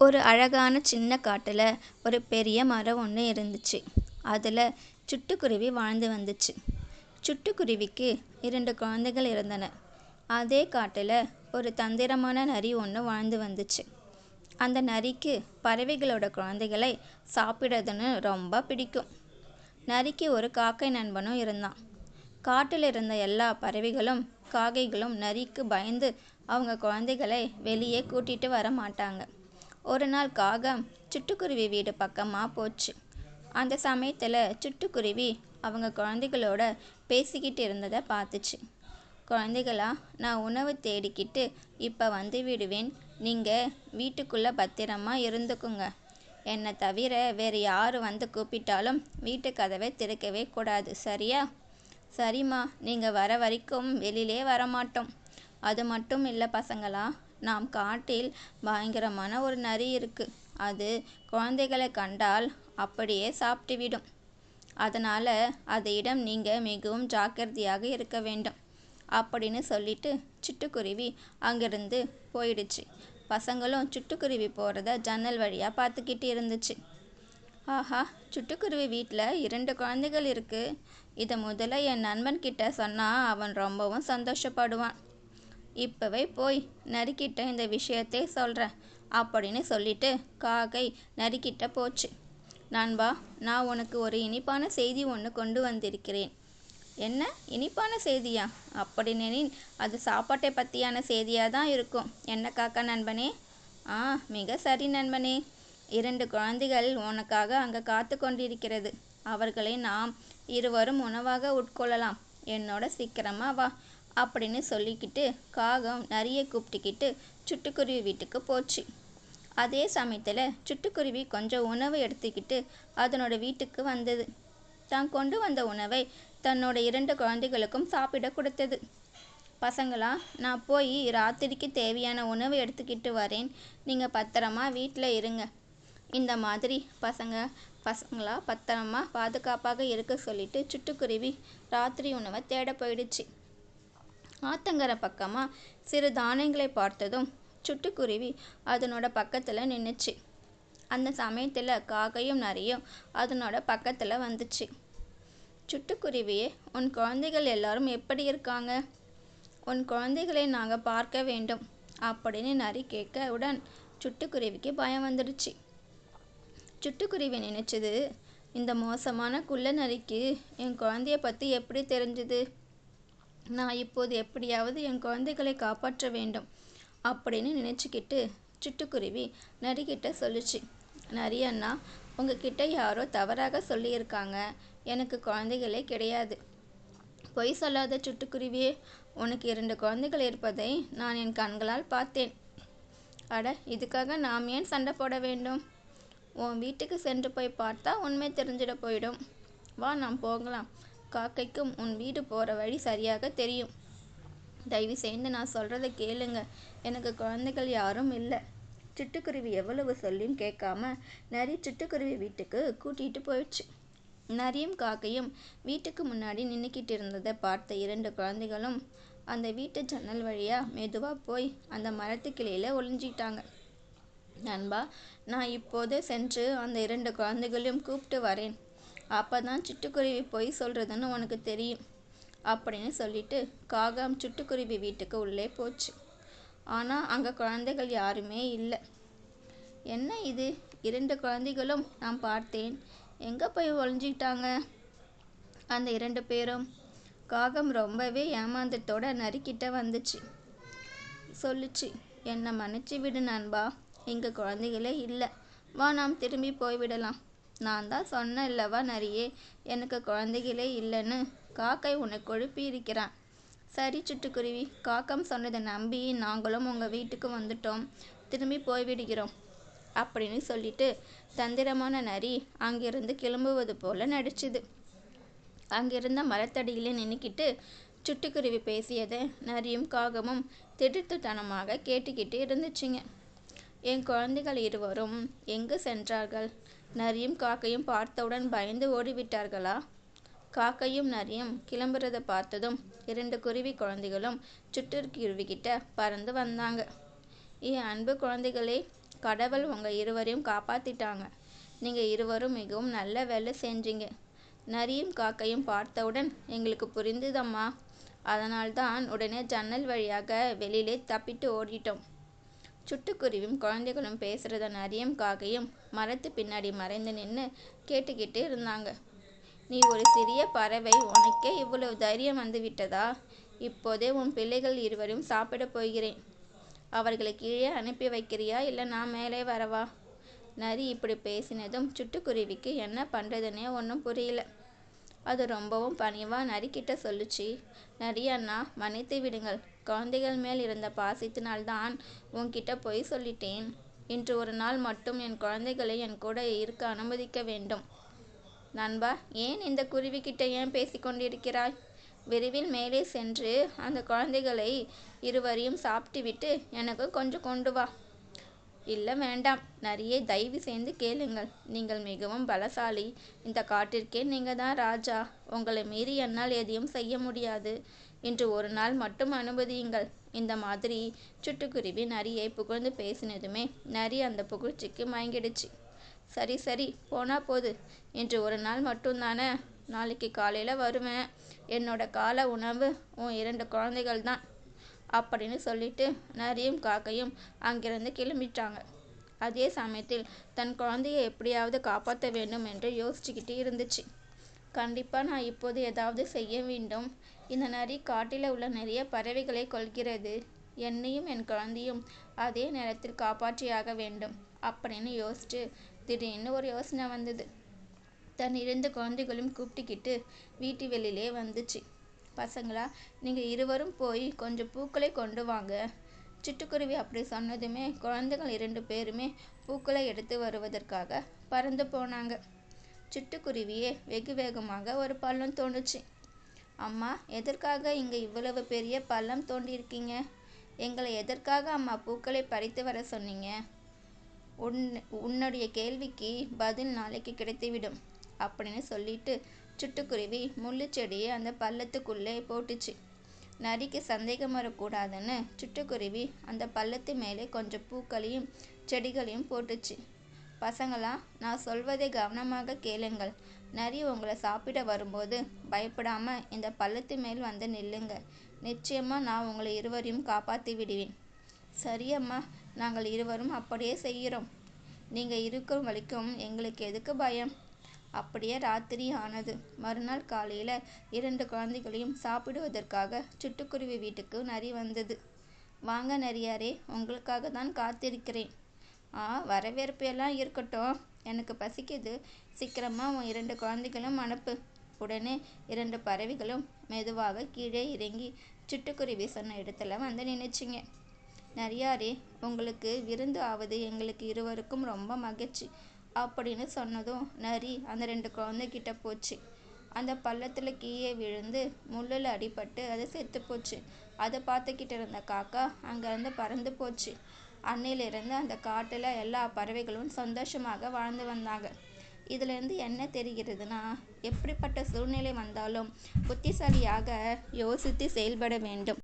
ஒரு அழகான சின்ன காட்டில் ஒரு பெரிய மரம் ஒன்று இருந்துச்சு. அதில் சிட்டுக்குருவி வாழ்ந்து வந்துச்சு. சிட்டுக்குருவிக்கு இரண்டு குழந்தைகள் இருந்தன. அதே காட்டில் ஒரு தந்திரமான நரி ஒன்று வாழ்ந்து வந்துச்சு. அந்த நரிக்கு பறவைகளோட குழந்தைகளை சாப்பிடுறதுன்னு ரொம்ப பிடிக்கும். நரிக்கு ஒரு காக்கை நண்பனும் இருந்தான். காட்டில் இருந்த எல்லா பறவைகளும் காக்கைகளும் நரிக்கு பயந்து அவங்க குழந்தைகளை வெளியே கூட்டிகிட்டு வர மாட்டாங்க. ஒரு நாள் காகம் சிட்டுக்குருவி வீடு பக்கமாக போச்சு. அந்த சமயத்தில் சிட்டுக்குருவி அவங்க குழந்தைகளோட பேசிக்கிட்டு இருந்ததை பார்த்துச்சு. குழந்தைகளா நான் உணவு தேடிக்கிட்டு இப்போ வந்து விடுவேன். நீங்கள் வீட்டுக்குள்ளே பத்திரமா இருந்துக்குங்க. என்னை தவிர வேறு யார் வந்து கூப்பிட்டாலும் வீட்டு கதவை திறக்கவே கூடாது சரியா? சரிம்மா நீங்கள் வர வரைக்கும் வெளியிலே வரமாட்டோம். அது மட்டும் இல்லை பசங்களா? நாம் காட்டில் பயங்கரமான ஒரு நரி இருக்கு. அது குழந்தைகளை கண்டால் அப்படியே சாப்பிட்டு விடும் அதனால் அதையிடம் நீங்கள் மிகவும் ஜாக்கிரதையாக இருக்க வேண்டும். அப்படின்னு சொல்லிட்டு சிட்டுக்குருவி அங்கிருந்து போயிடுச்சு. பசங்களும் சிட்டுக்குருவி போகிறத ஜன்னல் வழியாக பார்த்துக்கிட்டு இருந்துச்சு. ஆஹா சிட்டுக்குருவி வீட்டில் இரண்டு குழந்தைகள் இருக்குது இதை முதல்ல என் நண்பன்கிட்ட சொன்னால் அவன் ரொம்பவும் சந்தோஷப்படுவான். இப்போவே போய் நரிக்கிட்ட இந்த விஷயத்தை சொல்கிறேன் அப்படின்னு சொல்லிட்டு காக்கை நரிக்கிட்ட போச்சு. நண்பா நான் உனக்கு ஒரு இனிப்பான செய்தி ஒன்று கொண்டு வந்திருக்கிறேன். என்ன? இனிப்பான செய்தியா? அப்படி அது சாப்பாட்டை பற்றியான செய்தியாக தான் இருக்கும். என்ன காக்கா நண்பனே? ஆ மிக சரி நண்பனே. இரண்டு குழந்தைகள் உனக்காக அங்கே காத்து கொண்டிருக்கிறது. அவர்களை நாம் இருவரும் உணவாக உட்கொள்ளலாம். என்னோட சீக்கிரமா வா. அப்படின்னு சொல்லிக்கிட்டு காகம் நிறைய கூப்பிட்டுக்கிட்டு சிட்டுக்குருவி வீட்டுக்கு போச்சு. அதே சமயத்தில் சிட்டுக்குருவி கொஞ்சம் உணவு எடுத்துக்கிட்டு அதனோட வீட்டுக்கு வந்தது. தான் கொண்டு வந்த உணவை தன்னோட இரண்டு குழந்தைகளுக்கும் சாப்பிட கொடுத்தது. பசங்களா நான் போய் ராத்திரிக்கு தேவையான உணவு எடுத்துக்கிட்டு வரேன். நீங்கள் பத்திரமா வீட்டில் இருங்க இந்த மாதிரி பசங்க பசங்களா பத்திரமா பாதுகாப்பாக இருக்க சொல்லிட்டு சிட்டுக்குருவி ராத்திரி உணவை தேட போயிடுச்சு. ஆத்தங்கரை பக்கமாக சிறு தானியங்களை பார்த்ததும் சிட்டுக்குருவி அதனோட பக்கத்தில் நின்றுச்சு அந்த சமயத்தில் காக்கையும் நரியும் அதனோட பக்கத்தில் வந்துச்சு. சிட்டுக்குருவியே உன் குழந்தைகள் எல்லாரும் எப்படி இருக்காங்க? உன் குழந்தைகளை நாங்கள் பார்க்க வேண்டும் அப்படின்னு நரி கேட்கவுடன் சிட்டுக்குருவிக்கு பயம் வந்துடுச்சு. சிட்டுக்குருவி நினைச்சது இந்த மோசமான குள்ள நரிக்கு என் குழந்தைய பற்றி எப்படி தெரிஞ்சுது? நான் இப்போது எப்படியாவது என் குழந்தைகளை காப்பாற்ற வேண்டும் அப்படின்னு நினச்சிக்கிட்டு சிட்டுக்குருவி நரிக்கிட்ட சொல்லுச்சு. நரி அண்ணா உங்ககிட்ட யாரோ தவறாக சொல்லியிருக்காங்க. எனக்கு குழந்தைகளே கிடையாது. பொய் சொல்லாத சிட்டுக்குருவியே உனக்கு இரண்டு குழந்தைகள் இருப்பதை நான் என் கண்களால் பார்த்தேன். அட இதுக்காக நாம் ஏன் சண்டை போட வேண்டும்? உன் வீட்டுக்கு சென்று போய் பார்த்தா உண்மை தெரிஞ்சிட போயிடும். வா நாம் போகலாம். காக்கைக்கும் உன் வீடு போகிற வழி சரியாக தெரியும். தயவு செய்து நான் சொல்கிறத கேளுங்க. எனக்கு குழந்தைகள் யாரும் இல்லை. சிட்டுக்குருவி எவ்வளவு சொல்லியும் கேட்காம நரி சிட்டுக்குருவி வீட்டுக்கு கூட்டிகிட்டு போயிடுச்சு. நரியும் காக்கையும் வீட்டுக்கு முன்னாடி நின்றுக்கிட்டு இருந்ததை பார்த்த இரண்டு குழந்தைகளும் அந்த வீட்டு ஜன்னல் வழியாக மெதுவாக போய் அந்த மரத்து கிளையில ஒளிஞ்சிட்டாங்க. நண்பா நான் இப்போது சென்று அந்த இரண்டு குழந்தைகளையும் கூப்பிட்டு வரேன். அப்போ தான் சிட்டுக்குருவி பொய் சொல்கிறதுன்னு உனக்கு தெரியும் அப்படின்னு சொல்லிட்டு காகம் சிட்டுக்குருவி வீட்டுக்கு உள்ளே போச்சு. ஆனால் அங்கே குழந்தைகள் யாருமே இல்லை. என்ன இது? இரண்டு குழந்தைகளும் நான் பார்த்தேன். எங்கே போய் ஒழிஞ்சிக்கிட்டாங்க அந்த இரண்டு பேரும். காகம் ரொம்பவே ஏமாந்தத்தோட நரிக்கிட்ட வந்துச்சு. சொல்லுச்சு என்னை மன்னிச்சு விடு நண்பா. இங்கே குழந்தைகளே இல்லை. வா நாம் திரும்பி போய்விடலாம் நான் தான் சொன்னேன் இல்லவா நரியே எனக்கு குழந்தைகளே இல்லைன்னு. காக்கை உன்னை கொழுப்பியிருக்கிறான். சரி சிட்டுக்குருவி காக்கம் சொன்னதை நம்பி நாங்களும் உங்கள் வீட்டுக்கு வந்துட்டோம். திரும்பி போய்விடுகிறோம் அப்படின்னு சொல்லிட்டு தந்திரமான நரி அங்கிருந்து கிளம்புவது போல நடிச்சுது. அங்கிருந்த மரத்தடியிலே நின்றுக்கிட்டு சிட்டுக்குருவி பேசியதை நரியும் காகமும் திடுத்துத்தனமாக கேட்டுக்கிட்டு இருந்துச்சுங்க. என் குழந்தைகள் இருவரும் எங்கு சென்றார்கள்? நரியும் காக்கையும் பார்த்தவுடன் பயந்து ஓடிவிட்டார்களா? காக்கையும் நரியும் கிளம்புறதை பார்த்ததும் இரண்டு குருவி குழந்தைகளும் சுற்றுக்குருவிக்கிட்ட பறந்து வந்தாங்க. என் அன்பு குழந்தைகளே கடவுள் உங்கள் இருவரையும் காப்பாத்திட்டாங்க. நீங்கள் இருவரும் மிகவும் நல்ல வேலை செஞ்சீங்க. நரியும் காக்கையும் பார்த்தவுடன் எங்களுக்கு புரிந்துதம்மா. அதனால்தான் உடனே ஜன்னல் வழியாக வெளியிலே தப்பிட்டு ஓடிட்டோம். சுட்டுக்குருவியும் குழந்தைகளும் பேசுகிறத நரியும் காக்கையும் மரத்து பின்னாடி மறைந்து நின்று கேட்டுக்கிட்டு இருந்தாங்க. நீ ஒரு சிறிய பறவை உனக்கே இவ்வளவு தைரியம் வந்து விட்டதா? இப்போதே உன் பிள்ளைகள் இருவரையும் சாப்பிடப் போகிறேன். அவர்களை கீழே அனுப்பி வைக்கிறியா? இல்லை நான் மேலே வரவா? நரி இப்படி பேசினதும் சிட்டுக்குருவிக்கு என்ன பண்ணுறதுன்னே ஒன்றும் புரியல. அது ரொம்பவும் பணிவாக நரிக்கிட்ட சொல்லுச்சு. நரி அண்ணா மன்னித்து விடுங்கள். குழந்தைகள் மேல் இருந்த பாசத்தினால்தான் உன்கிட்ட பொய் சொல்லிட்டேன். இன்று ஒரு நாள் மட்டும் என் குழந்தைகளை என் கூட இருக்க அனுமதிக்க வேண்டும். நண்பா ஏன் இந்த குருவிக்கிட்ட ஏன் பேசிக்கொண்டிருக்கிறாய் விரைவில் மேலே சென்று அந்த குழந்தைகளை இருவரையும் சாப்பிட்டுவிட்டு எனக்கு கொஞ்சம் கொண்டு வா. இல்லை வேண்டாம். நிறைய தயவு செய்து கேளுங்கள். நீங்கள் மிகவும் பலசாலி. இந்த காட்டிற்கே நீங்கள் தான் ராஜா. உங்களை மீறி என்னால் எதையும் செய்ய முடியாது. இன்று ஒரு நாள் மட்டும் அனுமதியுங்கள். இந்த மாதிரி சுட்டுக்குருவி நரியை புகழ்ந்து பேசினதுமே நரி அந்த புகழ்ச்சிக்கு மயங்கிடுச்சு. சரி சரி போனா போது. இன்று ஒரு நாள் மட்டும்தானே? நாளைக்கு காலையில் வருவேன். என்னோட கால உணவு உன் இரண்டு குழந்தைகள் தான். அப்படின்னு சொல்லிட்டு நரியும் காக்கையும் அங்கிருந்து கிளம்பிட்டாங்க. அதே சமயத்தில் தன் குழந்தையை எப்படியாவது காப்பாற்ற வேண்டும் என்று யோசிச்சுக்கிட்டு இருந்துச்சு. கண்டிப்பாக நான் இப்போது ஏதாவது செய்ய வேண்டும். இந்த நரி காட்டில் உள்ள நிறைய பறவைகளை கொள்கிறது என்னையும் என் குழந்தையும் அதே நேரத்தில் காப்பாற்றியாக வேண்டும் அப்படின்னு யோசிச்சு திடீர்னு ஒரு யோசனை வந்தது. தன் இரண்டு குழந்தைகளும் கூப்பிட்டுக்கிட்டு வீட்டு வெளியிலே வந்துச்சு. பசங்களா நீங்கள் இருவரும் போய் கொஞ்சம் பூக்களை கொண்டு வாங்க. சிட்டுக்குருவி அப்படி சொன்னதுமே குழந்தைகள் இரண்டு பேருமே பூக்களை எடுத்து வருவதற்காக பறந்து போனாங்க. சிட்டுக்குருவியே வெகு வேகமாக ஒரு பள்ளம் தோணுச்சு. அம்மா எதற்காக இங்கே இவ்வளவு பெரிய பள்ளம் தோண்டியிருக்கீங்க எங்களை எதற்காக அம்மா பூக்களை பறித்து வர சொன்னீங்க? உன் உன்னுடைய கேள்விக்கு பதில் நாளைக்கு கிடைத்துவிடும் அப்படின்னு சொல்லிட்டு சிட்டுக்குருவி முள்ளு செடியை அந்த பள்ளத்துக்குள்ளே போட்டுச்சு. நரிக்கு சந்தேகம் வரக்கூடாதுன்னு சிட்டுக்குருவி அந்த பள்ளத்து மேலே கொஞ்சம் பூக்களையும் செடிகளையும் போட்டுச்சு. பசங்களா நான் சொல்வதை கவனமாக கேளுங்கள். நரி உங்களை சாப்பிட வரும்போது பயப்படாம இந்த பள்ளத்து மேல் வந்து நில்லுங்க. நிச்சயமா நான் உங்களை இருவரையும் காப்பாற்றி விடுவேன். சரியம்மா நாங்கள் இருவரும் அப்படியே செய்கிறோம். நீங்கள் இருக்கும் வரைக்கும் எங்களுக்கு எதுக்கு பயம்? அப்படியே ராத்திரி ஆனது. மறுநாள் காலையில் இரண்டு குழந்தைகளையும் சாப்பிடுவதற்காக சிட்டுக்குருவி வீட்டுக்கு நரி வந்தது. வாங்க நரியாரே உங்களுக்காக தான் காத்திருக்கிறேன். வரவேற்பு எல்லாம் இருக்கட்டும். எனக்கு பசிக்குது. சீக்கிரமாக உன் இரண்டு குழந்தைகளும் அனுப்பு. உடனே இரண்டு பறவைகளும் மெதுவாக கீழே இறங்கி சிட்டுக்குருவி சொன்ன இடத்துல வந்து நின்றுச்சிங்க நரியாரே உங்களுக்கு விருந்து ஆவது எங்களுக்கு இருவருக்கும் ரொம்ப மகிழ்ச்சி அப்படின்னு சொன்னதும் நரி அந்த ரெண்டு குழந்தைகிட்ட போச்சு. அந்த பள்ளத்தில் கீழே விழுந்து முள்ளில் அடிபட்டு அது செத்து போச்சு. அதை பார்த்துக்கிட்டு இருந்த காக்கா அங்கேருந்து பறந்து போச்சு. அன்னையிலிருந்து அந்த காட்டில் எல்லா பறவைகளும் சந்தோஷமாக வாழ்ந்து வந்தாங்க. இதுலேருந்து என்ன தெரிகிறதுனா எப்படிப்பட்ட சூழ்நிலை வந்தாலும் புத்திசாலியாக யோசித்து செயல்பட வேண்டும்.